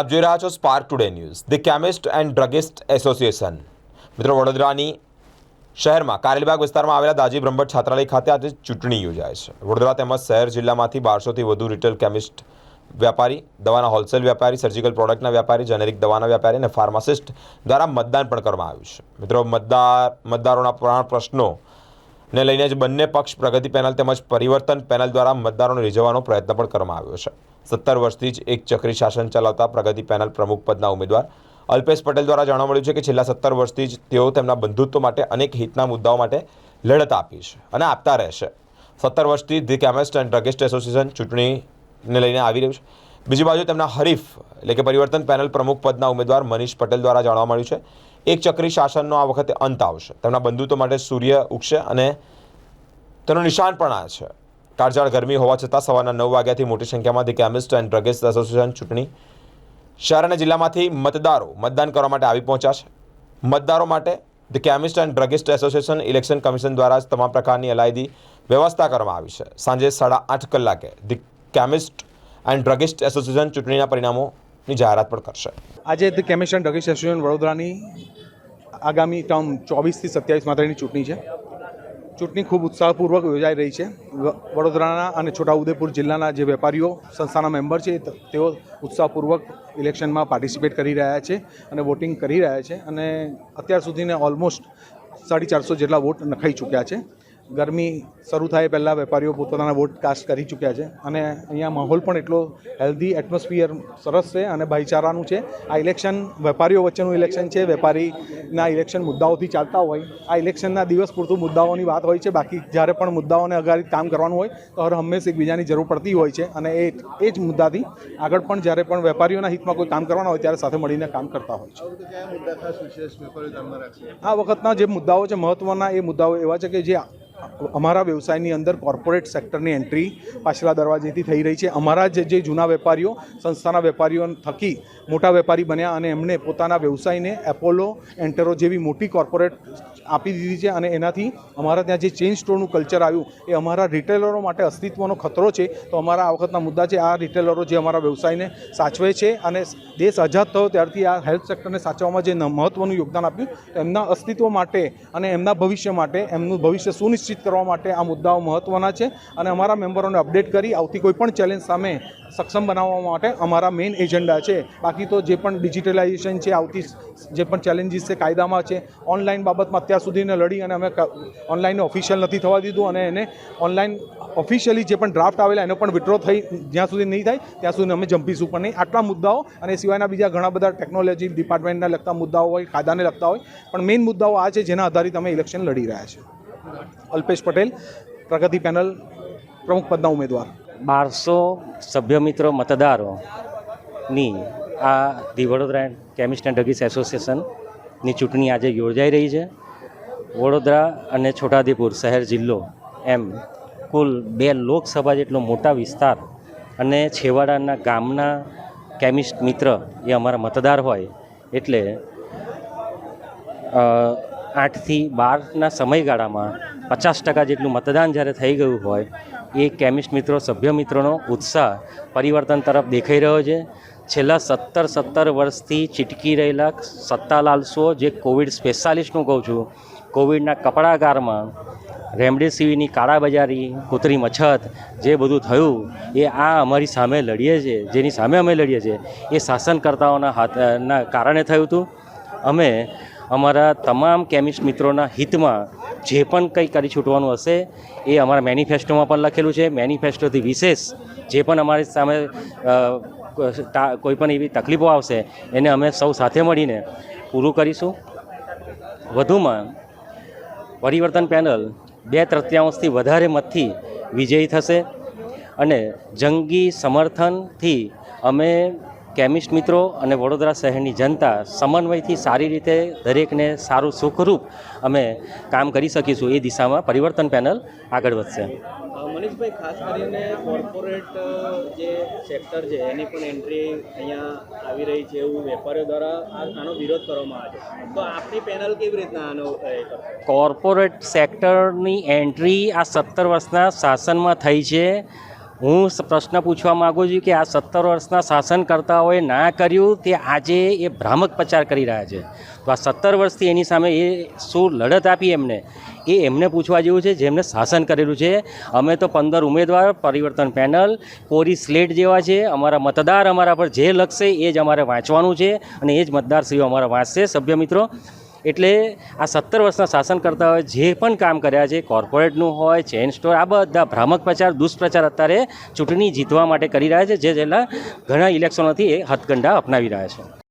આપ જોઈ રહ્યા છો spark today news the chemist and druggist association મિત્રો, વડોદરાની શહેરમાં કારેલીબાગ વિસ્તારમાં આવેલા દાજી બ્રહ્મભટ્ટ છાત્રાલય ખાતે આજે ચૂંટણી યોજાય છે. વડોદરા તેમજ શહેર જિલ્લામાંથી બારસોથી વધુ રિટેલ કેમિસ્ટ વ્યાપારી, દવાના હોલસેલ વેપારી સર્જિકલ પ્રોડક્ટના વેપારી જેનેરિક દવાના વેપારી અને ફાર્માસિસ્ટ દ્વારા મતદાન પણ કરવામાં આવ્યું છે. મિત્રો, મતદાર, મતદારોના પ્રાણ પ્રશ્નો ને લઈને જ બંને પક્ષ પ્રગતિ પેનલ તેમજ પરિવર્તન પેનલ દ્વારા મતદારોને રીઝવવાનો પ્રયત્ન પણ કરવામાં આવ્યો છે. સત્તર વર્ષથી જ એક ચક્રી શાસન ચલાવતા પ્રગતિ પેનલ પ્રમુખ પદના ઉમેદવાર અલ્પેશ પટેલ દ્વારા જાણવા મળ્યું છે કે છેલ્લા સત્તર વર્ષથી જ તેઓ તેમના બંધુત્વ માટે અનેક હિતના મુદ્દાઓ માટે લડત આપી છે અને આપતા રહેશે સત્તર વર્ષથી the chemist and druggist association ચૂંટણીને લઈને આવી રહ્યું છે. બીજી બાજુ તેમના હરીફ એટલે કે પરિવર્તન પેનલ પ્રમુખ પદના ઉમેદવાર મનીષ પટેલ દ્વારા જાણવા મળ્યું છે એક ચક્રી શાસનનો આ વખતે અંત આવશે. તેમના બંધુત્વ માટે સૂર્ય ઉગશે અને તેનું નિશાન પણ આ છે. કાળઝાળ ગરમી હોવા છતાં સવારના નવ વાગ્યાથી મોટી સંખ્યામાં the chemist and druggist association ચૂંટણી શહેર અને જિલ્લામાંથી મતદારો મતદાન કરવા માટે આવી પહોંચ્યા છે. મતદારો માટે the chemist and druggist association election commission દ્વારા જ તમામ પ્રકારની અલાયદી વ્યવસ્થા કરવામાં આવી છે. સાંજે સાડા આઠ કલાકે the chemist and druggist association ચૂંટણીના પરિણામોની જાહેરાત પણ કરશે. આજે the chemist and druggist association વડોદરાની આગામી ટર્મ ચોવીસથી સત્યાવીસ માત્રની ચૂંટણી છે. ચૂંટણી ખૂબ ઉત્સાહપૂર્વક યોજાઈ રહી છે. વડોદરાના અને છોટાઉદેપુર જિલ્લાના જે વેપારીઓ સંસ્થાના મેમ્બર છે તેઓ ઉત્સાહપૂર્વક ઇલેક્શનમાં પાર્ટિસિપેટ કરી રહ્યા છે અને વોટિંગ કરી રહ્યા છે અને અત્યાર સુધીને ઓલમોસ્ટ સાડી ચારસો જેટલા વોટ નખાઈ ચૂક્યા છે. ગરમી શરૂ થાય પહેલાં વેપારીઓ પોતાના વોટ કાસ્ટ કરી ચૂક્યા છે. અને અહીંયા માહોલ પણ એટલો હેલ્ધી એટમોસ્ફિયર સરસ છે અને ભાઈચારાનું છે. આ ઇલેક્શન વેપારીઓ વચ્ચેનું ઇલેક્શન છે. વેપારીના ઇલેક્શન મુદ્દાઓથી ચાલતા હોય. આ ઇલેક્શનના દિવસ પૂરતું મુદ્દાઓની વાત હોય છે. બાકી જ્યારે પણ મુદ્દાઓને અગાડી કામ કરવાનું હોય, તો હર હંમેશ એકબીજાની જરૂર પડતી હોય છે. અને એ એ જ મુદ્દાથી આગળ પણ જ્યારે પણ વેપારીઓના હિતમાં કોઈ કામ કરવાના હોય, ત્યારે સાથે મળીને કામ કરતા હોય છે. આ વખતના જે મુદ્દાઓ છે મહત્ત્વના એ મુદ્દાઓ એવા છે કે જે અમારા વ્યવસાયની અંદર કોર્પોરેટ સેક્ટરની એન્ટ્રી પાછલા દરવાજેથી થઈ રહી છે. અમારા જે જે જૂના વેપારીઓ, સંસ્થાના વેપારીઓ થકી મોટા વેપારી બન્યા અને એમણે પોતાના વ્યવસાયને એપોલો એન્ટરો જેવી મોટી કોર્પોરેટ આપી દીધી છે અને એનાથી અમારા ત્યાં જે ચેઇન સ્ટોરનું કલ્ચર આવ્યું, એ અમારા રિટેલરો માટે અસ્તિત્વનો ખતરો છે. તો અમારા આ વખતના મુદ્દા છે, આ રિટેલરો જે અમારા વ્યવસાયને સાચવે છે અને દેશ આઝાદ થયો ત્યારથી આ હેલ્થ સેક્ટરને સાચવવામાં જે મહત્ત્વનું યોગદાન આપ્યું, એમના અસ્તિત્વ માટે અને એમના ભવિષ્ય માટે એમનું ભવિષ્ય સુનિશ્ચિત કરવા માટે આ મુદ્દાઓ મહત્ત્વના છે અને અમારા મેમ્બરોને અપડેટ કરી આવતી કોઈ પણ ચેલેન્જ સામે સક્ષમ બનાવવા માટે અમારા મેઇન એજન્ડા છે. બાકી તો જે પણ ડિજિટલાઇઝેશન છે, આવતી જે પણ ચેલેન્જીસ છે, કાયદામાં છે ઓનલાઈન બાબતમાં અત્યાર સુધીને લડી અને અમે ઓનલાઈન ઓફિશિયલ નથી થવા દીધું અને એને ઓનલાઈન ઓફિશિયલી જે પણ ડ્રાફ્ટ આવેલા એનો પણ વિડ્રો થઈ, જ્યાં સુધી નહીં થાય ત્યાં સુધી અમે જંપીશું. પણ નહીં આટલા મુદ્દાઓ અને સિવાયના બીજા ઘણા બધા ટેકનોલોજી ડિપાર્ટમેન્ટના લગતા મુદ્દાઓ હોય, કાયદાને લગતા હોય, પણ મેઇન મુદ્દાઓ આ છે જેના આધારિત અમે ઇલેક્શન લડી રહ્યા છે અલ્પેશ પટેલ, પ્રગતિ પેનલ, પ્રમુખ પદના ઉમેદવાર. બારસો સભ્ય મિત્રો મતદારોની આ the Vadodara chemist and druggist એસોસિએશનની ચૂંટણી આજે યોજાઈ રહી છે. વડોદરા અને છોટાઉદેપુર શહેર જિલ્લો એમ કુલ બે લોકસભા જેટલો મોટા વિસ્તાર અને છેવાડાના ગામના કેમિસ્ટ મિત્ર એ અમારા મતદાર હોય એટલે આઠથી બારના સમયગાળામાં પચાસ ટકા જેટલું મતદાન જ્યારે થઈ ગયું હોય, એ કેમિસ્ટ મિત્રો, સભ્ય મિત્રોનો ઉત્સાહ પરિવર્તન તરફ દેખાઈ રહ્યો છે. છેલ્લા સત્તર સત્તર વર્ષથી ચીટકી રહેલા સત્તા લાલસો જે કોવિડ સ્પેશિયાલિસ્ટનું કહું છું, કોવિડના કપડાગારમાં રેમડેસિવીરની કાળાબજારી કૂતરી અછત જે બધું થયું, એ આ અમારી સામે લડીએ છીએ જેની સામે અમે લડીએ છીએ, એ શાસનકર્તાઓના હાથના કારણે થયું હતું. અમે અમારા તમામ કેમિસ્ટ મિત્રોના હિતમાં જે પણ કંઈ કરી છૂટવાનું હશે, એ અમારા મેનિફેસ્ટોમાં પણ લખેલું છે. મેનિફેસ્ટોથી વિશેષ જે પણ અમારી સામે કોઈ પણ એવી તકલીફો આવશે, એને અમે સૌ સાથે મળીને પૂરું કરીશું. વધુમાં, પરિવર્તન પેનલ બે તૃતીયાંશથી વધારે મતથી વિજયી થશે અને જંગી સમર્થનથી અમે કેમિસ્ટ મિત્રો અને વડોદરા શહેરની જનતા સમન્વયથી સારી રીતે દરેકને સારું સુખરૂપ અમે કામ કરી શકીશું એ દિશામાં પરિવર્તન પેનલ આગળ વધશે. મનીષભાઈ ખાસ કરીને કોર્પોરેટ જે સેક્ટર છે એની પણ એન્ટ્રી અહીંયા આવી રહી છે એવું વેપારીઓ દ્વારા આનો વિરોધ કરવામાં આવે છે. તો આપની પેનલ કેવી રીતના આનો કોર્પોરેટ સેક્ટરની એન્ટ્રી આ સત્તર વર્ષના શાસનમાં થઈ છે. હું પ્રશ્ન પૂછવા માગું છું કે આ સત્તર વર્ષના શાસનકર્તાઓએ ના કર્યું તે આજે એ ભ્રામક પ્રચાર કરી રહ્યા છે. તો આ સત્તર વર્ષથી એની સામે એ શું લડત આપી એમને? એ એમને પૂછવા જેવું છે જેમને શાસન કરેલું છે. અમે તો પંદર ઉમેદવાર, પરિવર્તન પેનલ, કોરી સ્લેટ જેવા છે. અમારા મતદાર અમારા પર જે લખશે એ જ અમારે વાંચવાનું છે અને એ જ મતદારશ્રીઓ અમારા વાંચશે. સભ્ય મિત્રો એટલે આ સત્તર વર્ષના શાસનકર્તાઓએ જે પણ કામ કર્યા છે, કોર્પોરેટનું હોય ચેન સ્ટોર, આ બધા ભ્રામક પ્રચાર, દુષ્પ્રચાર અત્યારે ચૂંટણી જીતવા માટે કરી રહ્યા છે, જે છેલ્લા ઘણા ઇલેક્શનોથી એ હથકંડા અપનાવી રહ્યા છે.